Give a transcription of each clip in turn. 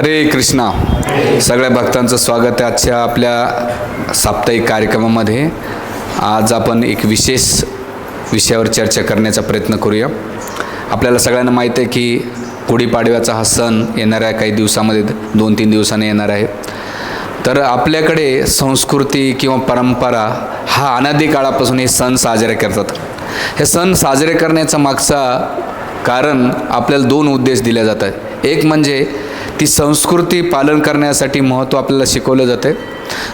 हरे कृष्णा. सगळ्या भक्तांचं स्वागत आहे आजच्या आपल्या साप्ताहिक कार्यक्रमामध्ये. आज आपण एक विशेष विषयावर चर्चा करण्याचा प्रयत्न करूया. आपल्याला सगळ्यांना माहीत आहे की गुढीपाडव्याचा हा सण येणाऱ्या काही दिवसामध्ये दोन तीन दिवसांनी येणार आहे. तर आपल्याकडे संस्कृती किंवा परंपरा हा अनादी काळापासून हे सण साजरे करतात. हे सण साजरे करण्याचा मागचा कारण आपल्याला दोन उद्देश दिले जातात. एक म्हणजे ती संस्कृती पालन करण्यासाठी महत्त्व आपल्याला शिकवलं जाते.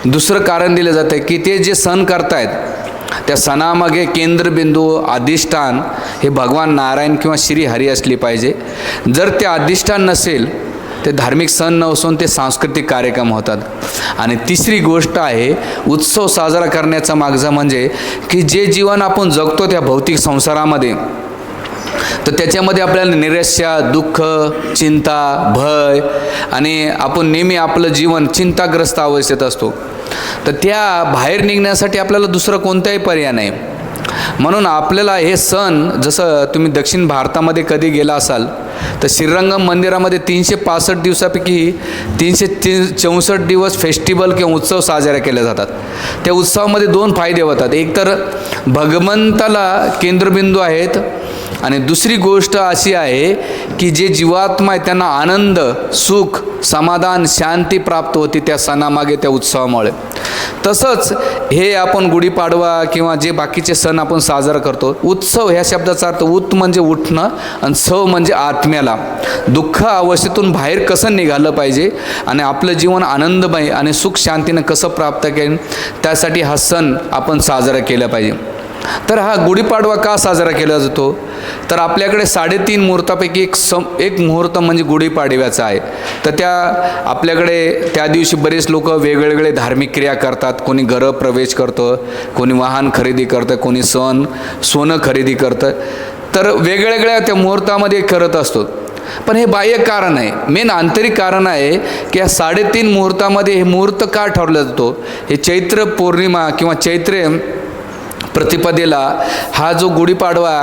दुसरं कारण दिलं जातं आहे की ते जे सण करतायत त्या सणामागे केंद्रबिंदू अधिष्ठान हे भगवान नारायण किंवा श्री हरी असली पाहिजे. जर ते अधिष्ठान नसेल ते धार्मिक सण नसून ते सांस्कृतिक कार्यक्रम होतात. आणि तिसरी गोष्ट आहे उत्सव साजरा करण्याचा मागचा म्हणजे की जे जीवन आपण जगतो त्या भौतिक संसारामध्ये तर त्याच्यामध्ये आपल्याला निराशा दुःख चिंता भय आणि आपण नेहमी आपलं जीवन चिंताग्रस्त अवस्थेत असतो. तर त्या बाहेर निघण्यासाठी आपल्याला दुसरा कोणताही पर्याय नाही. म्हणून आपल्याला हे सण जसं तुम्ही दक्षिण भारतामध्ये कधी गेला असाल तर श्रीरंगम मंदिरामध्ये तीनशे पासष्ट दिवसापैकी तीनशे तीन चौसष्ट दिवस फेस्टिवल किंवा उत्सव साजरे केले जातात. त्या उत्सवामध्ये दोन फायदे होतात. एक तर भगवंताला केंद्रबिंदू आहेत. आणि दुसरी गोष्ट अशी आहे की जे जीवात्मा आहे त्यांना आनंद सुख समाधान शांती प्राप्त होती त्या सणामागे त्या उत्सवामुळे. तसंच हे आपण गुढीपाडवा किंवा जे बाकीचे सण आपण साजरा करतो उत्सव ह्या शब्दाचा अर्थ उत म्हणजे उठणं आणि सव म्हणजे आत्म्याला. दुःख अवस्थेतून बाहेर कसं निघालं पाहिजे आणि आपलं जीवन आनंदमय आणि सुख शांतीनं कसं प्राप्त केलं त्यासाठी हा सण आपण साजरा केला पाहिजे. तर हा गुढीपाडवा का साजरा केला जातो? तर आपल्याकडे साडेतीन मुहूर्तापैकी एक सम एक मुहूर्त म्हणजे गुढीपाडव्याचा आहे. तर त्या आपल्याकडे त्या दिवशी बरेच लोक वेगवेगळे धार्मिक क्रिया करतात. कोणी घरं प्रवेश करतं कोणी वाहन खरेदी करतं कोणी सण सोनं खरेदी करतं. तर वेगवेगळ्या त्या मुहूर्तामध्ये करत असतो. पण हे बाह्य कारण आहे. मेन आंतरिक कारण आहे की या साडेतीन मुहूर्तामध्ये हे मुहूर्त का ठरवला जातो? हे चैत्र पौर्णिमा किंवा चैत्र प्रतिपदेला हा जो गुढीपाडवा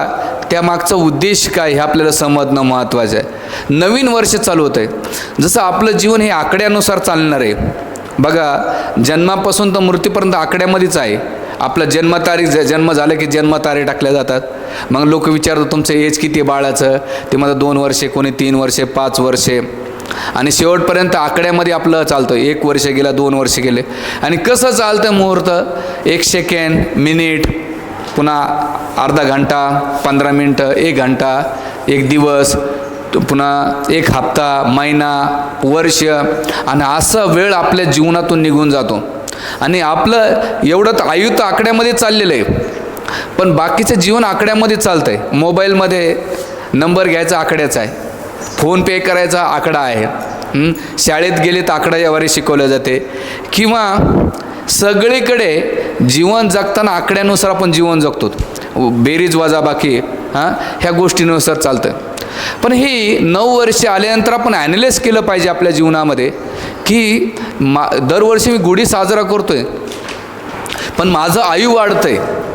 त्यामागचा उद्देश काय हे आपल्याला समजणं महत्त्वाचं आहे. नवीन वर्ष चालू होतं आहे जसं आपलं जीवन हे आकड्यानुसार चालणार आहे. बघा जन्मापासून तर मृत्यूपर्यंत आकड्यामध्येच आहे. आपला जन्मतारीख ज जन्म झालं की जन्मतारीख टाकल्या जातात. मग लोक विचारतात तुमचं एज किती बाळाचं? ते माझं दोन वर्षे कोणी तीन वर्षे पाच वर्षे. आणि शेवटपर्यंत आकड्यामध्ये आपलं चालतं. एक वर्ष गेला दोन वर्ष गेले. आणि कसं चालतं मुहूर्त? एक सेकंड मिनिट पुन्हा अर्धा घंटा पंधरा मिनटं एक घंटा एक दिवस पुन्हा एक हप्ता महिना वर्ष. आणि असा वेळ आपल्या जीवनातून निघून जातो. आणि आपलं एवढं तर आयु आकड्यामध्ये चाललेलं आहे. पण बाकीचं जीवन आकड्यामध्ये चालतं आहे मोबाईलमध्ये नंबर घ्यायचा आकड्याचा आहे. फोन पे करायचा आकडा आहे. शाळेत गेले तर आकडा यावारी शिकवलं जाते. किंवा सगळीकडे जीवन जगताना आकड्यानुसार आपण जीवन जगतो. बेरीज वजाबाकी हां? ह्या गोष्टीनुसार चालतं पण ही नऊ वर्षे आल्यानंतर आपण ॲनालाइज केलं पाहिजे आपल्या जीवनामध्ये की मा दरवर्षी मी गुढी साजरा करतो आहे पण माझं आयु वाढतं आहे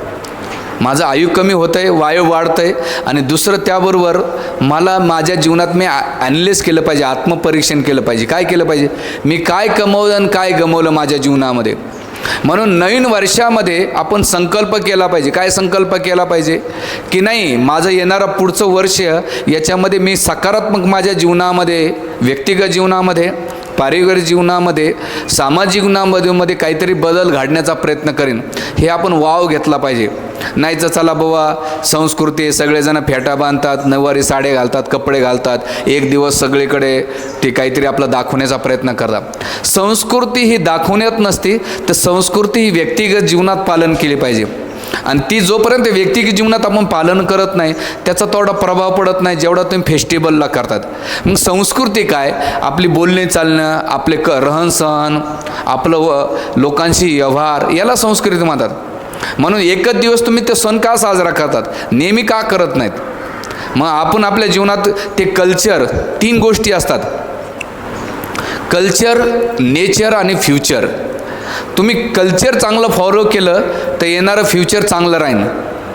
माझं आयु कमी होतं आहे वायू वाढतं आहे आणि दुसरं त्याबरोबर मला माझ्या जीवनात मी ॲनालिस केलं पाहिजे आत्मपरीक्षण केलं पाहिजे. काय केलं पाहिजे? मी काय कमवलं आणि काय गमवलं माझ्या जीवनामध्ये? म्हणून नवीन वर्षामध्ये आपण संकल्प केला पाहिजे. काय संकल्प केला पाहिजे? की नाही माझं येणारं पुढचं वर्ष याच्यामध्ये मी सकारात्मक माझ्या जीवनामध्ये व्यक्तिगत जीवनामध्ये पारिवारिक जीवनामध्ये सामाजिक जीवनामध्ये मध्ये काहीतरी बदल घडण्याचा प्रयत्न करेन. हे आपण वाव घेतला पाहिजे. नाही तर चला बाबा संस्कृती सगळेजण फेटा बांधतात नऊवारी साडे घालतात कपडे घालतात. एक दिवस सगळीकडे ते काहीतरी आपलं दाखवण्याचा प्रयत्न करतात. संस्कृती ही दाखवण्यात नसते तर संस्कृती ही व्यक्तिगत जीवनात पालन केली पाहिजे. आणि ती जोपर्यंत व्यक्तिगत जीवनात आपण पालन करत नाही त्याचा तेवढा प्रभाव पडत नाही जेवढा तुम्ही फेस्टिवलला करतात. मग संस्कृती काय? आपली बोलणे चालणं आपले क रहनसहन आपलं व लोकांशी व्यवहार याला संस्कृती म्हणतात. म्हणून एकच दिवस तुम्ही ते सण का साजरा करतात? नेहमी का करत नाहीत? मग आपण आपल्या जीवनात ते कल्चर तीन गोष्टी असतात. कल्चर नेचर आणि फ्युचर. तुम्ही कल्चर चांगलं फॉलो केलं तर येणारं फ्युचर चांगलं राहील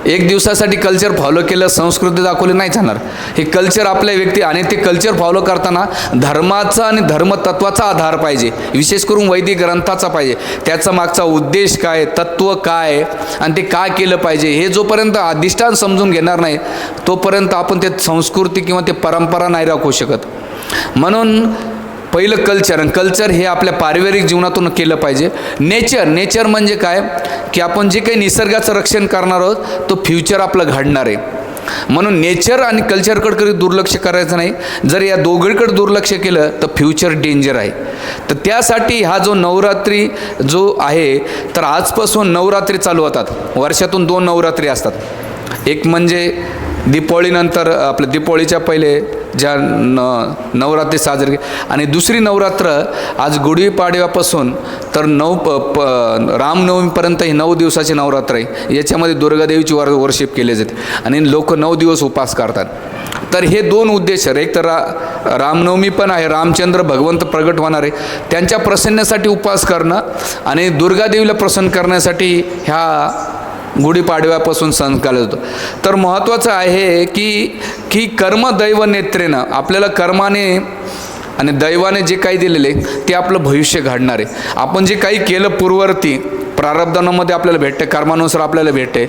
एक दिवसासाठी कल्चर फॉलो केलं संस्कृती दाखवली नाही जाणार हे कल्चर आपल्या व्यक्ती आणि ते कल्चर फॉलो करताना धर्माचा आणि धर्मतत्वाचा आधार पाहिजे. विशेष करून वैदिक ग्रंथाचा पाहिजे. त्याचा मागचा उद्देश काय तत्व काय आणि ते काय केलं पाहिजे हे जोपर्यंत अधिष्ठान समजून घेणार नाही तोपर्यंत आपण ते संस्कृती किंवा ते परंपरा नाही राखू शकत. म्हणून पहिलं कल्चर आणि कल्चर हे आपल्या पारिवारिक जीवनातून केलं पाहिजे. नेचर नेचर म्हणजे काय? की आपण जे काही निसर्गाचं रक्षण करणार आहोत तो फ्युचर आपलं घडणार आहे. म्हणून नेचर आणि कल्चरकडे कधी दुर्लक्ष करायचं नाही. जर या दोघीकडे दुर्लक्ष केलं तर फ्युचर डेंजर आहे. तर त्यासाठी हा जो नवरात्री जो आहे तर आजपासून नवरात्री चालू होतात. वर्षातून दोन नवरात्री असतात. एक म्हणजे दीपावळीनंतर आपलं दीपावळीच्या पहिले ज्या न नवरात्री साजरी आणि दुसरी नवरात्र आज गुढीपाडव्यापासून तर नऊ प प रामनवमीपर्यंत ही नऊ दिवसाची नवरात्र आहे. याच्यामध्ये दुर्गादेवीची वर वर्शिप केले जाते. आणि लोक नऊ दिवस उपास करतात. तर हे दोन उद्देश एक तर रा रामनवमी पण आहे. रामचंद्र भगवंत प्रगट होणार आहे. त्यांच्या प्रसन्नासाठी उपवास करणं आणि दुर्गादेवीला प्रसन्न करण्यासाठी ह्या गुढीपाडव्यापासून सण केला जातो तर महत्त्वाचं आहे की की कर्म दैव नेत्रेनं आपल्याला कर्माने आणि दैवाने जे काही दिलेले ते आपलं भविष्य घडणार आहे. आपण जे काही केलं पूर्ववर्ती प्रारब्धानामध्ये आपल्याला भेटते कर्मानुसार आपल्याला भेटते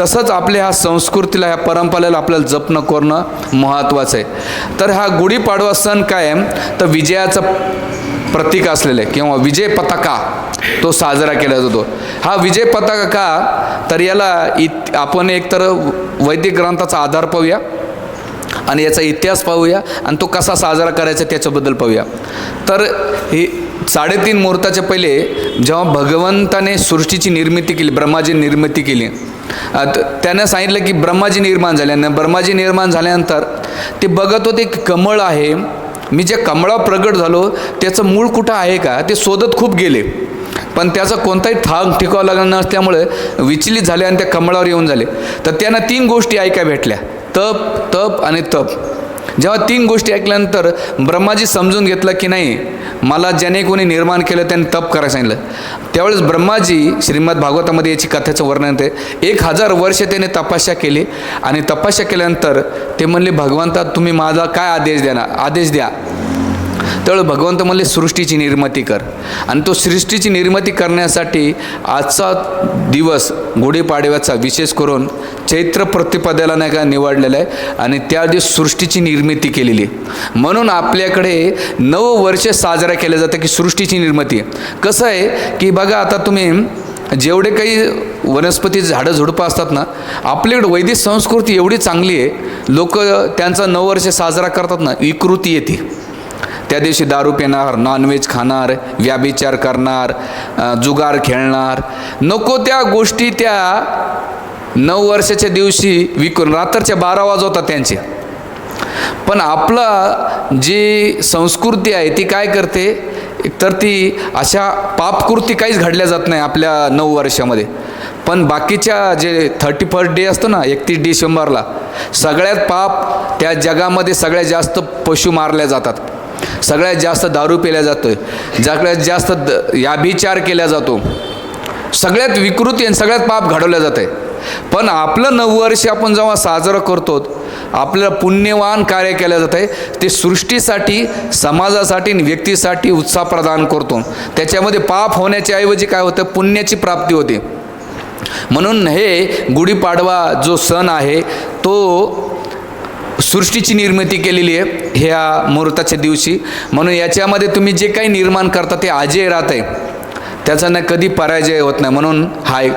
तसंच आपल्या ह्या संस्कृतीला ह्या परंपरेला आपल्याला जपणं करणं महत्त्वाचं आहे. तर हा गुढीपाडवा सण काय आहे? तर विजयाचं प्रतीक असलेले किंवा विजय पताका तो साजरा केला जातो. हा विजय पताका का तर याला इत आपण एकतर वैदिक ग्रंथाचा आधार पाहूया आणि याचा इतिहास पाहूया आणि तो कसा साजरा करायचा त्याच्याबद्दल पाहूया. तर हे साडेतीन मुहूर्ताच्या पहिले जेव्हा भगवंताने सृष्टीची निर्मिती केली ब्रह्माची निर्मिती केली. अ, त्यानं सांगितलं की ब्रह्माजी निर्माण झाल्यानं ब्रह्माजी निर्माण झाल्यानंतर ते बघत होते की कमळ आहे मी जे कमळा प्रगट झालो त्याचं मूळ कुठं आहे का? ते शोधत खूप गेले. पण त्याचा कोणताही थांग टिकावा लागला नसल्यामुळे विचलित झाले आणि त्या कमळावर येऊन झाले. तर त्यांना तीन गोष्टी ऐका भेटल्या. तप तप आणि तप. जेव्हा तीन गोष्टी ऐकल्यानंतर ब्रह्माजी समजून घेतलं की नाही मला ज्याने कोणी निर्माण केलं त्याने तप करायला सांगितलं. त्यावेळेस ब्रह्माजी श्रीमद भागवतामध्ये याची कथेचं वर्णन आहे एक हजार वर्ष त्याने तपस्या केली आणि तपस्या केल्यानंतर ते म्हणले भगवंता तुम्ही माझा काय आदेश द्या ना आदेश द्या. तर भगवंत म्हणले सृष्टीची निर्मिती कर. आणि तो सृष्टीची निर्मिती करण्यासाठी आजचा दिवस गुढीपाडव्याचा विशेष करून चैत्र प्रतिपदेला नाही का निवडलेला आहे. आणि त्या दिवस सृष्टीची निर्मिती केलेली आहे. म्हणून आपल्याकडे नऊ वर्ष साजरा केलं जातं की सृष्टीची निर्मिती कसं आहे की बघा आता तुम्ही जेवढे काही वनस्पती झाडं झुडपं असतात ना आपल्याकडे वैदिक संस्कृती एवढी चांगली आहे. लोक त्यांचा नऊ वर्ष साजरा करतात ना विकृती येते. त्या दिवशी दारू पिणार नॉनव्हेज खाणार व्याभिचार करणार जुगार खेळणार. नको त्या गोष्टी त्या नऊ वर्षाच्या दिवशी विकून रात्रच्या बारा वाजवतात त्यांचे. पण आपला जी संस्कृती आहे ती काय करते? तर ती अशा पापकृती काहीच घडल्या जात नाही आपल्या नऊ वर्षामध्ये. पण बाकीच्या जे थर्टी फर्स्ट डे असतो ना एकतीस डिसेंबरला सगळ्यात पाप त्या जगामध्ये सगळ्यात जास्त पशु मारल्या जातात. सगळ्यात जास्त दारू पिल्या जातो सगळ्यात जास्त द याभिचार केला जातो. सगळ्यात विकृती आणि सगळ्यात पाप घडवलं जातं. आहे पण आपलं नववर्ष आपण जेव्हा साजरं करतो आपल्याला पुण्यवान कार्य केलं जातं आहे ते सृष्टीसाठी समाजासाठी आणि व्यक्तीसाठी उत्साह प्रदान करतो. त्याच्यामध्ये पाप होण्याच्या ऐवजी काय होतं? पुण्याची प्राप्ती होते. म्हणून हे गुढीपाडवा जो सण आहे तो सृष्टीची निर्मिती केलेली आहे ह्या मुहूर्ताच्या दिवशी. म्हणून याच्यामध्ये तुम्ही जे काही निर्माण करता ते आजही राहत आहे. त्याचा ना कधी पराजय होत नाही. म्हणून हा एक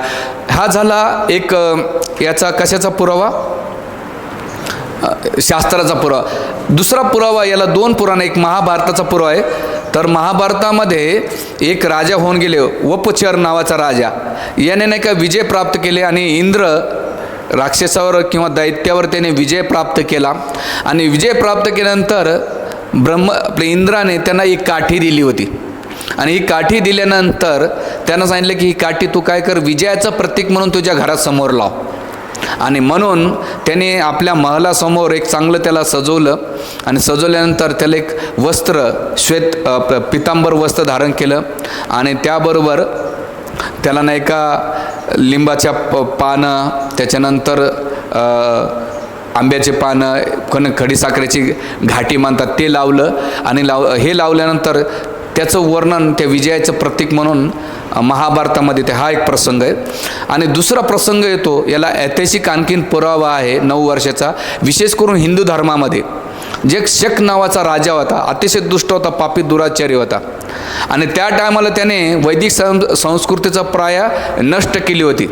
हा झाला एक याचा कशाचा पुरावा? शास्त्राचा पुरावा. दुसरा पुरावा याला दोन पुराण एक महाभारताचा पुरावा आहे. तर महाभारतामध्ये एक राजा होऊन गेले वपचर नावाचा राजा. याने नाही का विजय प्राप्त केले आणि इंद्र राक्षसावर किंवा दैत्यावर त्याने विजय प्राप्त केला. आणि विजय प्राप्त केल्यानंतर ब्रह्म आपल्या इंद्राने त्यांना एक काठी दिली होती. आणि ही काठी दिल्यानंतर त्यांना सांगितलं की ही काठी तू काय कर विजयाचं प्रतीक म्हणून तुझ्या घरासमोर लाव. आणि म्हणून त्याने आपल्या महलासमोर एक चांगलं त्याला सजवलं. आणि सजवल्यानंतर त्याला एक वस्त्र श्वेत पितांबर वस्त्र धारण केलं. आणि त्याबरोबर त्याला नाही का लिंबाच्या प पानं त्याच्यानंतर आंब्याचे पानं कोण खडीसाखरेची घाटी मानतात ते लावलं आणि लाव हे लावल्यानंतर त्याचं वर्णन त्या विजयाचं प्रतीक म्हणून महाभारतामध्ये ते हा एक प्रसंग आहे. आणि दुसरा प्रसंग येतो याला ऐतिहासिक आणखीन पुरावा आहे नऊ वर्षाचा विशेष करून हिंदू धर्मामध्ये. जे शक नावाचा राजा होता अतिशय दुष्ट होता पापी दुराचारी होता. आणि त्या टायमाला त्याने वैदिक सं संस्कृतीचा प्राय नष्ट केली होती.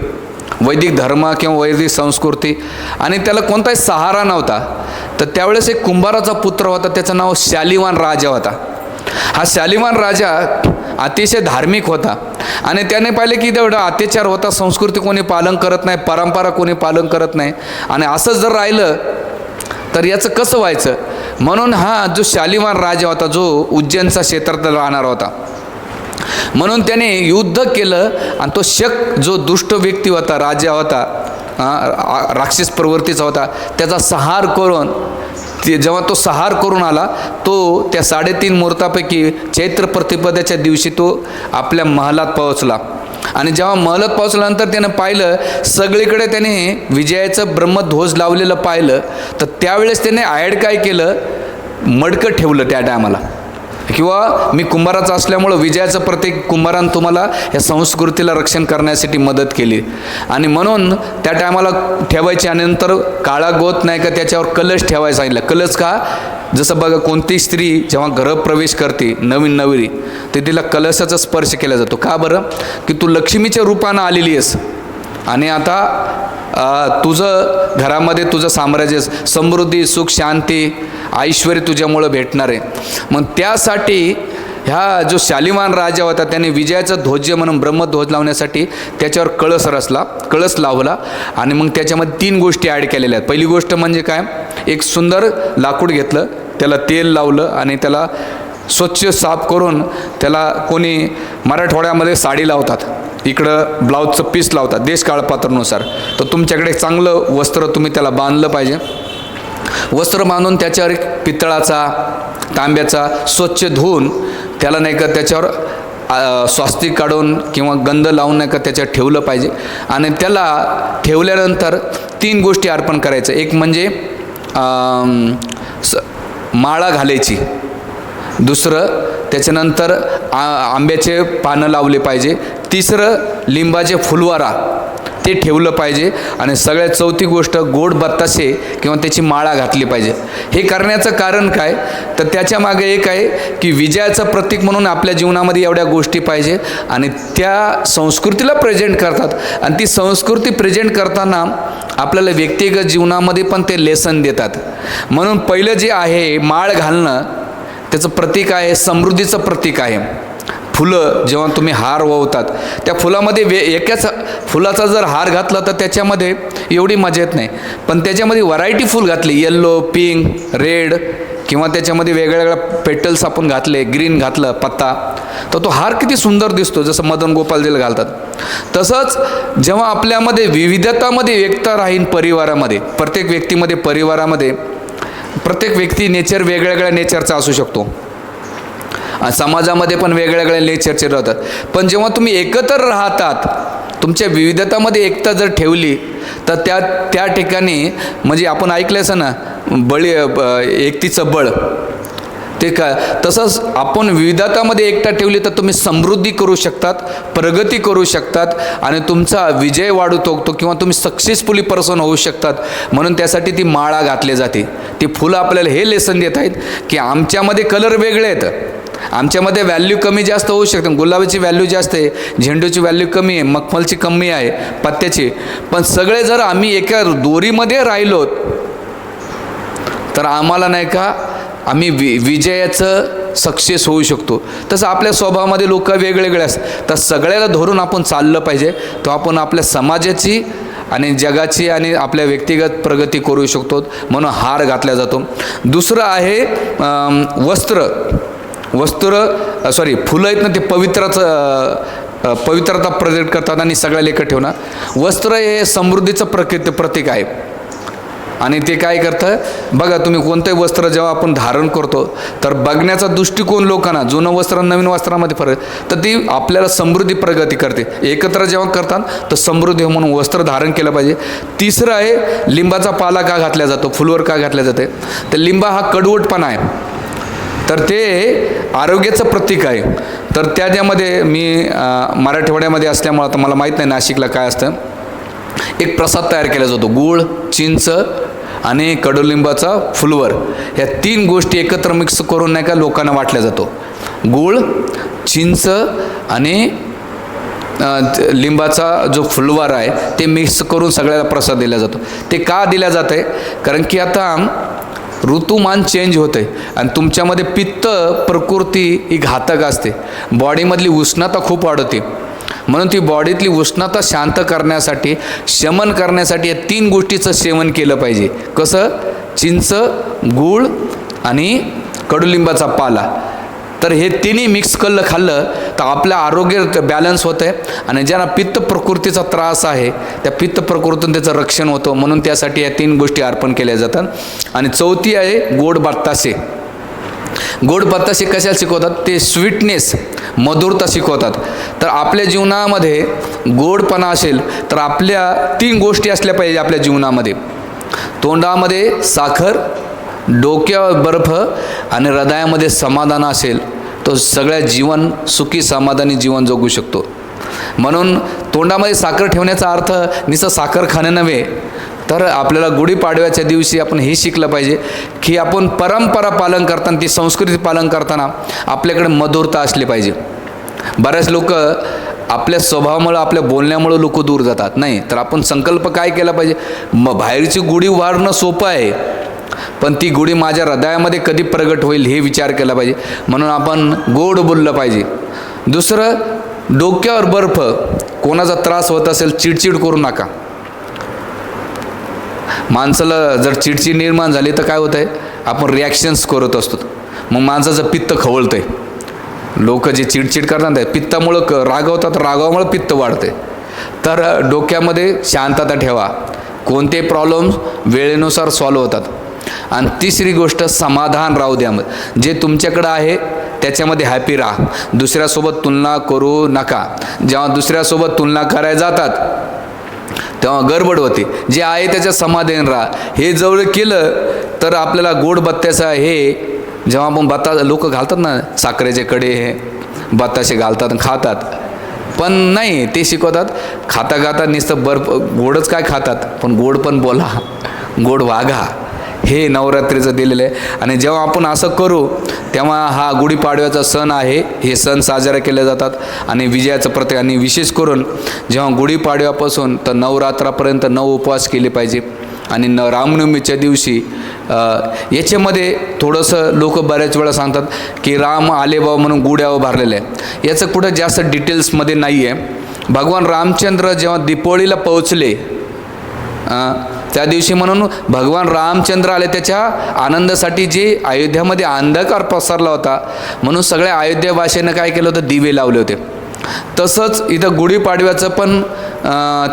वैदिक धर्म किंवा वैदिक संस्कृती. आणि त्याला कोणताही सहारा नव्हता. तर त्यावेळेस एक कुंभाराचा पुत्र होता त्याचं नाव शालिवान राजा होता. हा शालिवान राजा अतिशय धार्मिक होता. आणि त्याने पाहिले की तेवढा अत्याचार होता संस्कृती कोणी पालन करत नाही परंपरा कोणी पालन करत नाही. आणि असंच जर राहिलं तर याचं कसं व्हायचं? म्हणून हा जो शालिमार राजा होता जो उज्जैनचा क्षेत्रात राहणार होता म्हणून त्याने युद्ध केलं आणि तो शक जो दुष्ट व्यक्ती होता राजा होता राक्षस प्रवृत्तीचा होता त्याचा सहार करून ते जेव्हा तो सहार करून आला तो त्या साडेतीन मुहूर्तापैकी चैत्र प्रतिपदाच्या दिवशी तो आपल्या महालात पोहोचला. आणि जेव्हा महलात पोहोचल्यानंतर त्यानं पाहिलं सगळीकडे त्याने विजयाचं ब्रह्मध्वज लावलेलं पाहिलं तर त्यावेळेस त्याने ॲड काय केलं? मडकं ठेवलं त्या टायमाला. किंवा मी कुंभाराचा असल्यामुळं विजयाचं प्रत्येक कुंभारानं तुम्हाला या संस्कृतीला रक्षण करण्यासाठी मदत केली. आणि म्हणून त्या टायमाला ठेवायची आणि नंतर काळा गोत नाही का त्याच्यावर कलश ठेवायला सांगितलं. कलश का? जसं बघा कोणती स्त्री जेव्हा गृहप्रवेश करते नवीन नवरी तर तिला कलशाचा स्पर्श केला जातो. का बरं? की तू लक्ष्मीच्या रूपानं आलेली आहेस. आणि आता तुझं घरामध्ये तुझं साम्राज्य समृद्धी सुख शांती ऐश्वर तुझ्यामुळं भेटणार आहे. मग त्यासाठी ह्या जो शालिमान राजा होता त्याने विजयाचं ध्वज्य म्हणून ब्रह्मध्वज लावण्यासाठी त्याच्यावर कळस रचला कळस लावला आणि मग त्याच्यामध्ये तीन गोष्टी ॲड केलेल्या आहेत. पहिली गोष्ट म्हणजे काय? एक सुंदर लाकूड घेतलं त्याला तेल लावलं आणि त्याला स्वच्छ साफ करून त्याला कोणी मराठवाड्यामध्ये साडी लावतात इकडं ब्लाऊजचं पीस लावतात देश काळपात्रानुसार तर तुमच्याकडे चांगलं वस्त्र तुम्ही त्याला बांधलं पाहिजे. वस्त्र बांधून त्याच्यावर एक पितळाचा तांब्याचा स्वच्छ धुवून त्याला नाही का त्याच्यावर स्वास्तिक काढून किंवा गंध लावून नाही का त्याच्यावर ठेवलं पाहिजे. आणि त्याला ठेवल्यानंतर तीन गोष्टी अर्पण करायचं. एक म्हणजे स माळा घालायची. दुसरं त्याच्यानंतर आ आंब्याचे पानं लावले पाहिजे. तिसरं लिंबाचे फुलवारा. ते ठेवलं पाहिजे. आणि सगळ्यात चौथी गोष्ट गोड बत्ताशे किंवा त्याची माळा घातली पाहिजे. हे करण्याचं कारण काय? तर त्याच्यामागे एक आहे की विजयाचं प्रतीक म्हणून आपल्या जीवनामध्ये एवढ्या गोष्टी पाहिजे. आणि त्या संस्कृतीला प्रेझेंट करतात. आणि ती संस्कृती प्रेझेंट करताना आपल्याला व्यक्तिगत जीवनामध्ये पण ते लेसन देतात. म्हणून पहिलं जे आहे माळ घालणं त्याचं प्रतीक आहे समृद्धीचं प्रतीक आहे. फुलं जेव्हा तुम्ही हार ववतात त्या फुलामध्ये वे एकाच फुलाचा जर हार घातला तर त्याच्यामध्ये एवढी मजा येत नाही. पण त्याच्यामध्ये व्हरायटी फुल घातली येल्लो पिंक रेड किंवा त्याच्यामध्ये वेगळ्या वेगळ्या पेटल्स आपण घातले ग्रीन घातलं पत्ता तर तो हार किती सुंदर दिसतो जसं मदन गोपालजील घालतात. तसंच जेव्हा आपल्यामध्ये विविधतामध्ये एकता राहीन परिवारामध्ये प्रत्येक व्यक्तीमध्ये परिवारामध्ये प्रत्येक व्यक्ती नेचर वेगळ्या वेगळ्या नेचरचा असू शकतो. समाजामध्ये पण वेगळ्या वेगळ्या नेचरचे राहतात. पण जेव्हा तुम्ही एकत्र राहतात तुमच्या विविधतामध्ये एकता जर ठेवली तर त्या त्या ठिकाणी म्हणजे आपण ऐकलं असं ना बळी ब- एकतीचं बळ. ते का तसंच आपण विविधतामध्ये एकटा ठेवली तर तुम्ही समृद्धी करू शकतात प्रगती करू शकतात आणि तुमचा विजय वाढू तो किंवा तुम्ही सक्सेसफुली पर्सन होऊ शकतात. म्हणून त्यासाठी ती माळा घातली जाते. ती फुलं आपल्याला हे लेसन देत आहेत की आमच्यामध्ये कलर वेगळे आहेत. आमच्यामध्ये व्हॅल्यू कमी जास्त होऊ शकते. गुलाबाची व्हॅल्यू जास्त आहे झेंडूची व्हॅल्यू कमी आहे मखमलची कमी आहे पत्त्याची. पण सगळे जर आम्ही एका दोरीमध्ये राहिलोत तर आम्हाला नाही का आम्ही वि विजयाचं सक्सेस होऊ शकतो. तसं आपल्या स्वभावामध्ये लोक वेगवेगळे असतात. तर सगळ्याला धरून आपण चाललं पाहिजे. तो आपण आपल्या समाजाची आणि जगाची आणि आपल्या व्यक्तिगत प्रगती करू शकतो म्हणून हार घातला जातो. दुसरं आहे वस्त्र. वस्त्र सॉरी फुलं आहेत ना ते पवित्राचं पवित्रता प्रकट करतात आणि सगळ्या लेखत ठेवणार. वस्त्र हे समृद्धीचं प्रकृती प्रतीक आहे. आणि ते काय करतं? बघा तुम्ही कोणतंही वस्त्र जेव्हा आपण धारण करतो तर बघण्याचा दृष्टिकोन लोकांना जुनं वस्त्र नवीन वस्त्रामध्ये फरक तर ती आपल्याला समृद्धी प्रगती करते. एकत्र जेव्हा करतात तर समृद्धी म्हणून वस्त्र धारण केलं पाहिजे. तिसरं आहे लिंबाचा पाला का घातला जातो? फुलवर का घातल्या जाते? तर लिंबा हा कडवटपणा आहे. तर ते आरोग्याचं प्रतीक आहे. तर त्याच्यामध्ये मी मराठवाड्यामध्ये असल्यामुळं आता मला माहीत नाही नाशिकला काय असतं. एक प्रसाद तयार केला जातो. गूळ चिंच आणि कडुलिंबाचा फुलवर. ह्या तीन गोष्टी एकत्र मिक्स करून नाही का लोकांना वाटल्या जातो. गूळ चिंच आणि लिंबाचा जो फुलवार आहे ते मिक्स करून सगळ्याला प्रसाद दिला जातो. ते का दिल्या जात आहे कारण की आता ऋतुमान चेंज होते आणि तुमच्यामध्ये पित्त प्रकृती ही घातक असते. बॉडीमधली उष्णता खूप वाढते. म्हणून ती बॉडीतली उष्णता शांत करण्यासाठी शमन करण्यासाठी या तीन गोष्टीचं सेवन केलं पाहिजे. कसं? चिंच गूळ आणि कडुलिंबाचा पाला. तर हे तिन्ही मिक्स कल्लं खाल्लं तर आपलं आरोग्य बॅलन्स होतं आहे आणि ज्यांना पित्त प्रकृतीचा त्रास आहे त्या पित्त प्रकृतीतून त्याचं रक्षण होतं. म्हणून त्यासाठी या तीन गोष्टी अर्पण केल्या जातात. आणि चौथी आहे गोड बत्ताशे. गोड बत्तासे कशाला शिकवतात? ते स्वीटनेस मधुरता शिकवतात. तर आपल्या जीवनामध्ये गोडपणा असेल तर आपल्या तीन गोष्टी असल्या पाहिजे आपल्या जीवनामध्ये. तोंडामध्ये साखर डोक्यावर बर्फ आणि हृदयामध्ये समाधान असेल तो सगळ्या जीवन सुखी समाधानी जीवन जगू शकतो. म्हणून तोंडामध्ये साखर ठेवण्याचा अर्थ निसं साखर खाणं नव्हे तर आपल्याला गुढीपाडव्याच्या दिवशी आपण हे शिकलं पाहिजे की आपण परंपरा पालन करताना ती संस्कृती पालन करताना आपल्याकडे मधुरता असली पाहिजे. बऱ्याच लोक आपल्या स्वभावामुळं आपल्या बोलण्यामुळं लोक दूर जातात. नाही तर आपण संकल्प काय केला पाहिजे? म बाहेरची गुढी उभारणं सोपं आहे पण ती गुढी माझ्या हृदयामध्ये कधी प्रगट होईल हे विचार केला पाहिजे. म्हणून आपण गोड बोललं पाहिजे. दुसरं डोक्यावर बर्फ कोणाचा त्रास होत असेल चिडचिड करू नका. माणसाला जर चिडचिड निर्माण झाली तर काय होतं आहे आपण रिॲक्शन्स करत असतो. मग माणसाचं पित्त खवळतं आहे लोक जे चिडचिड करतात पित्तामुळं क रागवतात रागामुळं पित्त वाढते तर डोक्यामध्ये शांतता ठेवा. कोणते प्रॉब्लेम्स वेळेनुसार सॉल्व्ह होतात. आणि तिसरी गोष्ट समाधान राहू द्या मग. जे तुमच्याकडं आहे त्याच्यामध्ये हॅपी राहा. दुसऱ्यासोबत तुलना करू नका. जेव्हा दुसऱ्यासोबत तुलना करायला जातात तेव्हा गडबड होते. जे आहे त्याच्यात समाधान राहा. हे जवळ केलं तर आपल्याला गोड बत्त्याचा हे जेव्हा आपण बत्ता लोक घालतात ना साखरेचे कडे हे बत्ताशे घालतात आणि खातात. पण नाही ते शिकवतात. खाता खाता नुसतं बर्फ गोडच काय खातात? पण गोड पण बोला. गोड वागा. हे नवरात्रीचं दिलेलं आहे. आणि जेव्हा आपण असं करू तेव्हा हा गुढीपाडव्याचा सण आहे. हे सण साजरे केले जातात. आणि विजयाचं प्रत्येक आणि विशेष करून जेव्हा गुढीपाडव्यापासून तर नवरात्रापर्यंत नऊ उपवास केले पाहिजे. आणि न रामनवमीच्या दिवशी याच्यामध्ये थोडंसं लोक बऱ्याच वेळा सांगतात की राम आले बाबा म्हणून गुढ्यावर भरलेलं आहे. याचं कुठं जास्त डिटेल्समध्ये नाही आहे भगवान रामचंद्र जेव्हा दीपोळीला पोहोचले त्या दिवशी म्हणून भगवान रामचंद्र आले त्याच्या आनंदासाठी जे अयोध्यामध्ये अंधकार पसरला होता म्हणून सगळ्या अयोध्या भाषेनं काय केलं होतं? दिवे लावले होते. तसंच इथं गुढीपाडव्याचं पण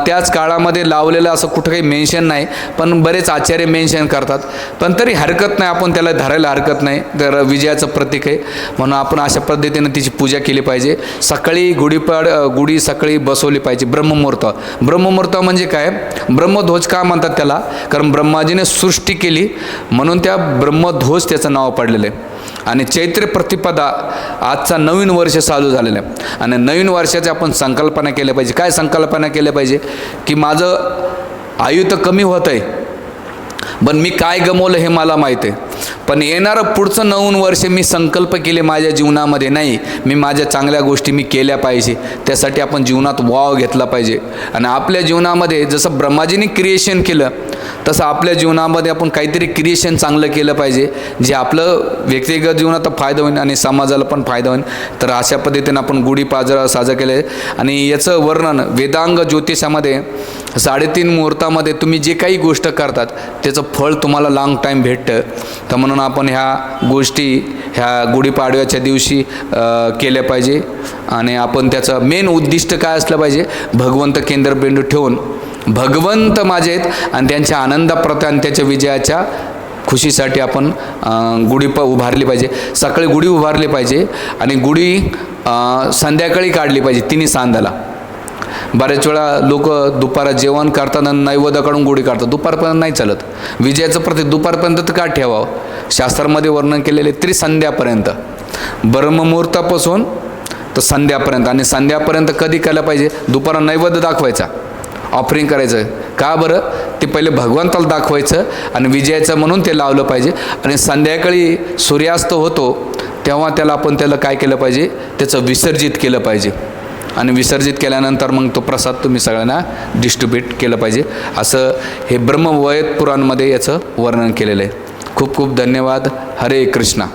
त्याच काळामध्ये लावलेलं असं कुठं काही मेन्शन नाही पण बरेच आचार्य मेन्शन करतात. पण तरी हरकत नाही आपण त्याला धरायला हरकत नाही. तर विजयाचं प्रतीक आहे. म्हणून आपण अशा पद्धतीनं तिची पूजा केली पाहिजे. सकाळी गुढीपाड गुढी सकाळी बसवली पाहिजे. ब्रह्ममुहूर्त. ब्रह्ममुहूर्त म्हणजे काय? ब्रह्मध्वज का म्हणतात त्याला? कारण ब्रह्माजीने सृष्टी केली. म्हणून त्या ब्रह्मध्वज त्याचं नाव पडलेलं आहे. आणि चैत्र प्रतिपदा आजचा नवीन वर्ष चालू झालेलं आहे. आणि नवीन वर्षाच्या आपण संकल्पना केल्या पाहिजे. काय संकल्पना केल्या पाहिजे? की माझं आयु तर कमी होत आहे पण मी काय गमवलं हे मला माहीत आहे. पण येणारं पुढचं नऊन वर्ष मी संकल्प केले माझ्या जीवनामध्ये नाही. मी माझ्या चांगल्या गोष्टी मी केल्या पाहिजे. त्यासाठी आपण जीवनात वाव घेतला पाहिजे. आणि आपल्या जीवनामध्ये जसं ब्रह्माजीने क्रिएशन केलं तसं आपल्या जीवनामध्ये आपण काहीतरी क्रिएशन चांगलं केलं पाहिजे. जे आपलं व्यक्तिगत जीवनात फायदा होईल आणि समाजाला पण फायदा होईल. तर अशा पद्धतीनं आपण गुढीपाजरा साजरा केलं आहे आणि याचं वर्णन वेदांग ज्योतिषामध्ये साडेतीन मुहूर्तामध्ये तुम्ही जे काही गोष्ट करतात त्याचं फळ तुम्हाला लाँग टाईम भेटतं. तर म्हणून आपण ह्या गोष्टी ह्या गुढीपाडव्याच्या दिवशी केल्या पाहिजे. आणि आपण त्याचं मेन उद्दिष्ट काय असलं पाहिजे? भगवंत केंद्रबिंदू ठेवून भगवंत माझे आहेत आणि त्यांच्या आनंदाप्रत आणि त्याच्या विजयाच्या खुशीसाठी आपण गुढी प उभारली पाहिजे. सकाळी गुढी उभारली पाहिजे आणि गुढी संध्याकाळी काढली पाहिजे तिन्ही सांदाला बऱ्याच वेळा लोक दुपारा जेवण करताना नैवेद्य काढून गुढी काढतात. दुपारपर्यंत नाही चालत. विजयाचं प्रतीक दुपारपर्यंत तर का ठेवावं? शास्त्रामध्ये वर्णन केलेले त्रिसंध्यापर्यंत. ब्रह्ममुहूर्तापासून तर संध्यापर्यंत आणि संध्यापर्यंत कधी केलं पाहिजे? दुपारा नैवेद्य दाखवायचा. ऑफरिंग करायचं. का बरं? ते पहिले भगवंताला दाखवायचं आणि विजयाचं म्हणून ते लावलं पाहिजे. आणि संध्याकाळी सूर्यास्त होतो तेव्हा त्याला आपण त्याला काय केलं पाहिजे? त्याचं विसर्जित केलं पाहिजे. आणि विसर्जित केल्यानंतर मग तो प्रसाद तुम्ही सगळ्यांना डिस्ट्रीब्यूट केलं पाहिजे. असं हे ब्रह्मवयत पुराणमध्ये याचं वर्णन केलेलं आहे. खूप खूप धन्यवाद. हरे कृष्णा.